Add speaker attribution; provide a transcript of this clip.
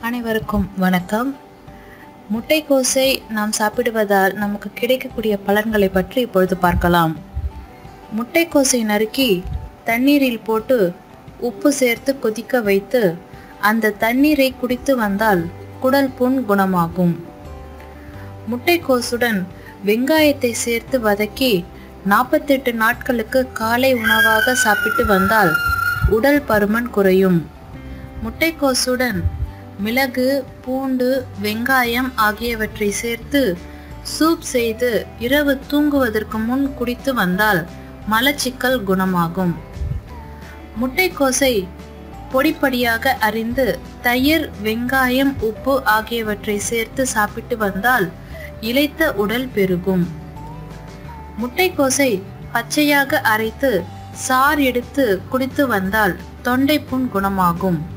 Speaker 1: அனைவருக்கும் வணக்கம். முட்டைக்கோசை நாம் சாப்பிடுவதால் நமக்கு கிடைக்கக்கூடிய பலன்களை பற்றி இப்பொழுது பார்க்கலாம். முட்டைக்கோசை நறுக்கி தண்ணீரில் போட்டு உப்பு சேர்த்து கொதிக்க வைத்து அந்த தண்ணீரை குடித்து வந்தால் குடல் புண் குணமாகும். முட்டைக்கோசுடன் வெங்காயத்தை சேர்த்து வதக்கி நாற்பத்தெட்டு நாட்களுக்கு காலை உணவாக சாப்பிட்டு வந்தால் உடல் பருமன் குறையும். முட்டைக்கோசுடன் மிளகு பூண்டு வெங்காயம் ஆகியவற்றை சேர்த்து சூப் செய்து இரவு தூங்குவதற்கு முன் குடித்து வந்தால் மலச்சிக்கல் குணமாகும். முட்டைக்கோசை பொடிப்படியாக அரிந்து தயிர் வெங்காயம் உப்பு ஆகியவற்றை சேர்த்து சாப்பிட்டு வந்தால் இழைத்த உடல் பெருகும். முட்டைக்கோசை பச்சையாக அரைத்து சார் எடுத்து குடித்து வந்தால் தொண்டை புண் குணமாகும்.